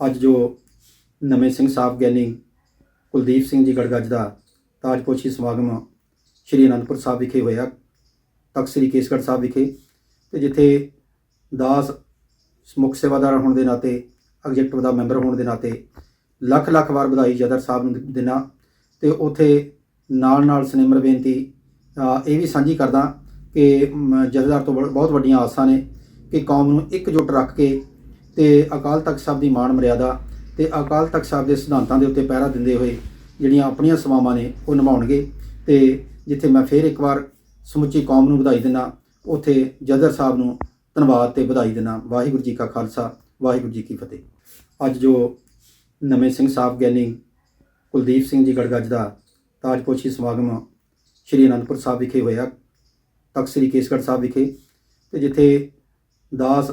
ਅੱਜ ਜੋ ਨਵੇਂ ਸਿੰਘ ਸਾਹਿਬ ਗਿਆਨੀ ਕੁਲਦੀਪ ਸਿੰਘ ਜੀ ਗੜਗੱਜ ਦਾ ਤਾਜਪੋਸ਼ੀ ਸਮਾਗਮ ਸ਼੍ਰੀ ਅਨੰਦਪੁਰ ਸਾਹਿਬ ਵਿਖੇ ਹੋਇਆ ਤਖਤ ਸ੍ਰੀ ਕੇਸਗੜ੍ਹ ਸਾਹਿਬ ਵਿਖੇ ਤੇ ਜਿੱਥੇ ਦਾਸ ਮੁੱਖ ਸੇਵਾਦਾਰ ਹੋਣ ਦੇ ਨਾਤੇ ਐਗਜ਼ੈਕਟਿਵ ਦਾ ਮੈਂਬਰ ਹੋਣ ਦੇ ਨਾਤੇ ਲੱਖ ਲੱਖ ਵਾਰ ਵਧਾਈ ਜਦਰ ਸਾਹਿਬ ਨੂੰ ਦੇਣਾ ਤੇ ਉਥੇ ਨਾਲ ਨਾਲ ਸਨੇਮਰ ਬੇਨਤੀ ਇਹ ਵੀ ਸਾਂਝੀ ਕਰਦਾ ਕਿ ਮ, ਜਥੇਦਾਰ ਤੋਂ ਬ- ਬਹੁਤ ਵੱਡੀਆਂ ਆਸਾਂ ਨੇ ਕਿ ਕੌਮ ਨੂੰ ਇਕਜੁੱਟ ਰੱਖ ਕੇ ਤੇ ਅਕਾਲ ਤਖਤ ਸਾਹਿਬ ਦੀ ਮਾਣ ਮਰਿਆਦਾ ਤੇ ਅਕਾਲ ਤਖਤ ਸਾਹਿਬ ਦੇ ਸਿਧਾਂਤਾਂ ਦੇ ਉੱਤੇ ਪਹਿਰਾ ਦਿੰਦੇ ਹੋਏ ਜਿਹੜੀਆਂ ਆਪਣੀਆਂ ਸੇਵਾਵਾਂ ਨੇ ਉਹ ਨਿਭਾਉਣਗੇ ਤੇ ਜਿੱਥੇ ਮੈਂ ਫੇਰ ਇੱਕ ਵਾਰ ਸਮੁੱਚੀ ਕੌਮ ਨੂੰ ਵਧਾਈ ਦਿੰਦਾ, ਉਥੇ ਜਦਰ ਸਾਹਿਬ ਨੂੰ ਧੰਨਵਾਦ ਤੇ ਵਧਾਈ ਦਿੰਦਾ। ਵਾਹਿਗੁਰੂ ਜੀ ਕਾ ਖਾਲਸਾ, ਵਾਹਿਗੁਰੂ ਜੀ ਕੀ ਫਤਿਹ। ਅੱਜ ਜੋ ਨਵੇਂ ਸਿੰਘ ਸਾਹਿਬ ਗਿਆਨੀ ਕੁਲਦੀਪ ਸਿੰਘ ਜੀ ਗੜਗੱਜ ਦਾ ਤਾਜਪੋਸ਼ੀ ਸਮਾਗਮ ਸ਼੍ਰੀ ਅਨੰਦਪੁਰ ਸਾਹਿਬ ਵਿਖੇ ਹੋਇਆ, ਤਖਤ ਸ੍ਰੀ ਕੇਸਗੜ੍ਹ ਸਾਹਿਬ ਵਿਖੇ ਤੇ ਜਿੱਥੇ ਦਾਸ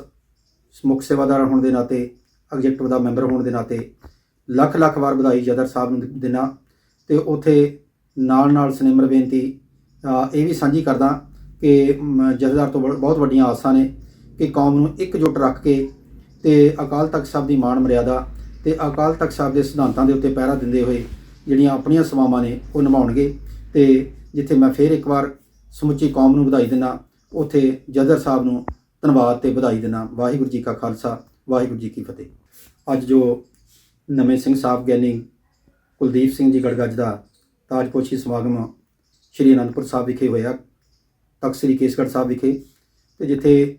ਮੁੱਖ ਸੇਵਾਦਾਰ ਹੋਣ ਦੇ ਨਾਤੇ ਐਗਜ਼ੈਕਟਿਵ ਦਾ ਮੈਂਬਰ ਹੋਣ ਦੇ ਨਾਤੇ ਲੱਖ ਲੱਖ ਵਾਰ ਵਧਾਈ ਜਦਰ ਸਾਹਿਬ ਨੂੰ ਦੇਣਾ ਤੇ ਉਥੇ ਨਾਲ ਨਾਲ ਸਨੇਮਰ ਬੇਨਤੀ ਇਹ ਵੀ ਸਾਂਝੀ ਕਰਦਾ ਕਿ ਮ, ਜਥੇਦਾਰ ਤੋਂ ਬ- ਬਹੁਤ ਵੱਡੀਆਂ ਆਸਾਂ ਨੇ ਕਿ ਕੌਮ ਨੂੰ ਇਕਜੁੱਟ ਰੱਖ ਕੇ ਤੇ ਅਕਾਲ ਤਖਤ ਸਾਹਿਬ ਦੀ ਮਾਣ ਮਰਿਆਦਾ ਤੇ ਅਕਾਲ ਤਖਤ ਸਾਹਿਬ ਦੇ ਸਿਧਾਂਤਾਂ ਦੇ ਉੱਤੇ ਪਹਿਰਾ ਦਿੰਦੇ ਹੋਏ ਜਿਹੜੀਆਂ ਆਪਣੀਆਂ ਸੇਵਾਵਾਂ ਨੇ ਉਹ ਨਿਭਾਉਣਗੇ। ਤੇ ਜਿੱਥੇ ਮੈਂ ਫੇਰ ਇੱਕ ਵਾਰ ਸਮੁੱਚੀ ਕੌਮ ਨੂੰ ਵਧਾਈ ਦਿੰਦਾ ਉਥੇ ਜਦਰ ਸਾਹਿਬ ਨੂੰ ਧੰਨਵਾਦ ਤੇ ਵਧਾਈ ਦਿੰਦਾ ਵਾਹਿਗੁਰੂ ਜੀ ਕਾ ਖਾਲਸਾ, ਵਾਹਿਗੁਰੂ ਜੀ ਕੀ ਫਤਿਹ। ਅੱਜ ਜੋ ਨਵੇਂ ਸਿੰਘ ਸਾਹਿਬ ਗਿਆਨੀ ਕੁਲਦੀਪ ਸਿੰਘ ਜੀ ਗੜਗੱਜ ਦਾ ਤਾਜਪੋਸ਼ੀ ਸਮਾਗਮ ਸ਼੍ਰੀ ਅਨੰਦਪੁਰ ਸਾਹਿਬ ਵਿਖੇ ਹੋਇਆ, ਤਖਤ ਸ੍ਰੀ ਕੇਸਗੜ੍ਹ ਸਾਹਿਬ ਵਿਖੇ, ਤੇ ਜਿੱਥੇ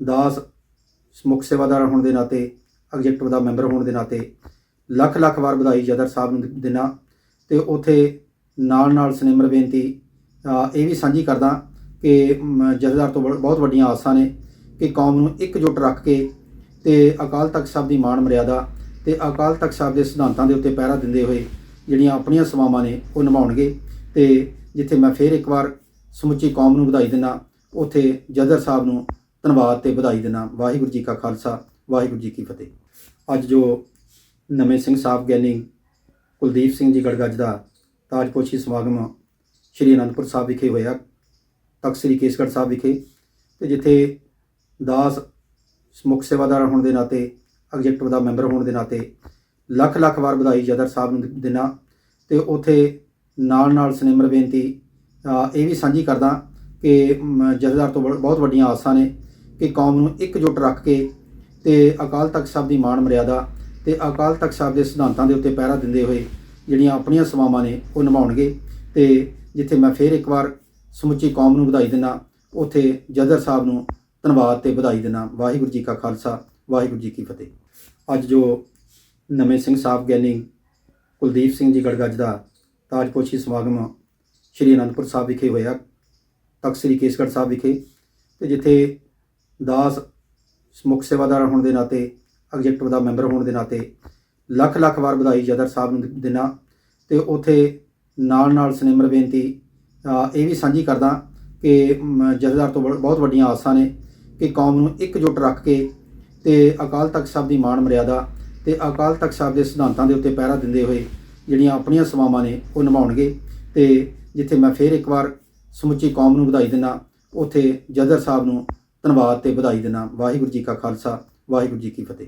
ਦਾਸ ਮੁੱਖ ਸੇਵਾਦਾਰ ਹੋਣ ਦੇ ਨਾਤੇ, ਐਗਜ਼ੈਕਟਿਵ ਦਾ ਮੈਂਬਰ ਹੋਣ ਦੇ ਨਾਤੇ ਲੱਖ ਲੱਖ ਵਾਰ ਵਧਾਈ ਜਦਰ ਸਾਹਿਬ ਨੂੰ ਦੇਣਾ ਤੇ ਉਥੇ ਨਾਲ ਨਾਲ ਸਨੇਮਰ ਬੇਨਤੀ ਇਹ ਵੀ ਸਾਂਝੀ ਕਰਦਾ ਕਿ ਮ, ਜਥੇਦਾਰ ਤੋਂ ਬ- ਬਹੁਤ ਵੱਡੀਆਂ ਆਸਾਂ ਨੇ ਕਿ ਕੌਮ ਨੂੰ ਇਕਜੁੱਟ ਰੱਖ ਕੇ ਤੇ ਅਕਾਲ ਤਖਤ ਸਾਹਿਬ ਦੀ ਮਾਣ ਮਰਿਆਦਾ ਤੇ ਅਕਾਲ ਤਖਤ ਸਾਹਿਬ ਦੇ ਸਿਧਾਂਤਾਂ ਦੇ ਉੱਤੇ ਪਹਿਰਾ ਦਿੰਦੇ ਹੋਏ ਜਿਹੜੀਆਂ ਆਪਣੀਆਂ ਸੇਵਾਵਾਂ ਨੇ ਉਹ ਨਿਭਾਉਣਗੇ ਤੇ ਜਿੱਥੇ ਮੈਂ ਫੇਰ ਇੱਕ ਵਾਰ ਸਮੁੱਚੀ ਕੌਮ ਨੂੰ ਵਧਾਈ ਦਿੰਦਾ ਉਥੇ ਜਦਰ ਸਾਹਿਬ ਨੂੰ ਧੰਨਵਾਦ ਤੇ ਵਧਾਈ ਦਿੰਦਾ। ਵਾਹਿਗੁਰੂ ਜੀ ਕਾ ਖਾਲਸਾ ਵਾਹਿਗੁਰੂ ਜੀ ਕੀ ਫਤਿਹ। ਅੱਜ ਜੋ ਨਵੇਂ ਸਿੰਘ ਸਾਹਿਬ ਗਿਆਨੀ ਕੁਲਦੀਪ ਸਿੰਘ ਜੀ ਗੜਗੱਜ ਦਾ ਤਾਜਪੋਸ਼ੀ ਸਮਾਗਮ ਸ਼੍ਰੀ ਅਨੰਦਪੁਰ ਸਾਹਿਬ ਵਿਖੇ ਹੋਇਆ ਸ੍ਰੀ ਕੇਸਗੜ੍ਹ ਸਾਹਿਬ ਵਿਖੇ ਤੇ ਜਿੱਥੇ ਦਾਸ ਮੁੱਖ ਸੇਵਾਦਾਰ ਹੋਣ ਦੇ ਨਾਤੇ ਐਗਜ਼ੈਕਟਿਵ ਦਾ ਮੈਂਬਰ ਹੋਣ ਦੇ ਨਾਤੇ ਲੱਖ ਲੱਖ ਵਾਰ ਵਧਾਈ ਜਦਰ ਸਾਹਿਬ ਨੂੰ ਦੇਣਾ ਤੇ ਉਥੇ ਨਾਲ ਨਾਲ ਸਿਨੇਮਰ ਬੇਨਤੀ ਇਹ ਵੀ ਸਾਂਝੀ ਕਰਦਾ ਕਿ ਮ, ਜਥੇਦਾਰ ਤੋਂ ਬ- ਬਹੁਤ ਵੱਡੀਆਂ ਆਸਾਂ ਨੇ ਕਿ ਕੌਮ ਨੂੰ ਇਕਜੁੱਟ ਰੱਖ ਕੇ ਤੇ ਅਕਾਲ ਤਖਤ ਸਾਹਿਬ ਦੀ ਮਾਣ ਮਰਿਆਦਾ ਤੇ ਅਕਾਲ ਤਖਤ ਸਾਹਿਬ ਦੇ ਸਿਧਾਂਤਾਂ ਦੇ ਉੱਤੇ ਪਹਿਰਾ ਦਿੰਦੇ ਹੋਏ ਜਿਹੜੀਆਂ ਆਪਣੀਆਂ ਸੇਵਾਵਾਂ ਨੇ ਉਹ ਨਿਭਾਉਣਗੇ। ਤੇ ਜਿੱਥੇ ਮੈਂ ਫੇਰ ਇੱਕ ਵਾਰ ਸਮੁੱਚੀ ਕੌਮ ਨੂੰ ਵਧਾਈ ਦਿੰਦਾ। ਉਥੇ ਜਦਰ ਸਾਹਿਬ ਨੂੰ ਧੰਨਵਾਦ ਤੇ ਵਧਾਈ ਦਿੰਦਾ। ਵਾਹਿਗੁਰੂ ਜੀ ਕਾ ਖਾਲਸਾ, ਵਾਹਿਗੁਰੂ ਜੀ ਕੀ ਫਤਿਹ। ਅੱਜ ਜੋ ਨਵੇਂ ਸਿੰਘ ਸਾਹਿਬ ਗਿਆਨੀ ਕੁਲਦੀਪ ਸਿੰਘ ਜੀ ਗੜਗੱਜ ਦਾ ਤਾਜਪੋਸ਼ੀ ਸਮਾਗਮ ਸ਼੍ਰੀ ਅਨੰਦਪੁਰ ਸਾਹਿਬ ਵਿਖੇ ਹੋਇਆ, ਤਖਤ ਸ੍ਰੀ ਕੇਸਗੜ੍ਹ ਸਾਹਿਬ ਵਿਖੇ, ਤੇ ਜਿੱਥੇ ਦਾਸ ਮੁੱਖ ਸੇਵਾਦਾਰ ਹੋਣ ਦੇ ਨਾਤੇ, ਐਗਜ਼ੈਕਟਿਵ ਦਾ ਮੈਂਬਰ ਹੋਣ ਦੇ ਨਾਤੇ ਲੱਖ ਲੱਖ ਵਾਰ ਵਧਾਈ ਜਦਰ ਸਾਹਿਬ ਨੂੰ ਦੇਣਾ ਤੇ ਉਥੇ ਨਾਲ ਨਾਲ ਸਨੇਮਰ ਬੇਨਤੀ ਇਹ ਵੀ ਸਾਂਝੀ ਕਰਦਾ ਕਿ ਮ, ਜਥੇਦਾਰ ਤੋਂ ਬ- ਬਹੁਤ ਵੱਡੀਆਂ ਆਸਾਂ ਨੇ ਕਿ ਕੌਮ ਨੂੰ ਇਕਜੁੱਟ ਰੱਖ ਕੇ ਤੇ ਅਕਾਲ ਤਖਤ ਸਾਹਿਬ ਦੀ ਮਾਣ ਮਰਿਆਦਾ ਤੇ ਅਕਾਲ ਤਖਤ ਸਾਹਿਬ ਦੇ ਸਿਧਾਂਤਾਂ ਦੇ ਉੱਤੇ ਪਹਿਰਾ ਦਿੰਦੇ ਹੋਏ ਜਿਹੜੀਆਂ ਆਪਣੀਆਂ ਸੇਵਾਵਾਂ ਨੇ ਉਹ ਨਿਭਾਉਣਗੇ ਤੇ ਜਿੱਥੇ ਮੈਂ ਫੇਰ ਇੱਕ ਵਾਰ ਸਮੁੱਚੀ ਕੌਮ ਨੂੰ ਵਧਾਈ ਦਿੰਦਾ ਉਥੇ ਜਦਰ ਸਾਹਿਬ ਨੂੰ ਧੰਨਵਾਦ ਤੇ ਵਧਾਈ ਦਿੰਦਾ। ਵਾਹਿਗੁਰੂ ਜੀ ਕਾ ਖਾਲਸਾ ਵਾਹਿਗੁਰੂ ਜੀ ਕੀ ਫਤਿਹ।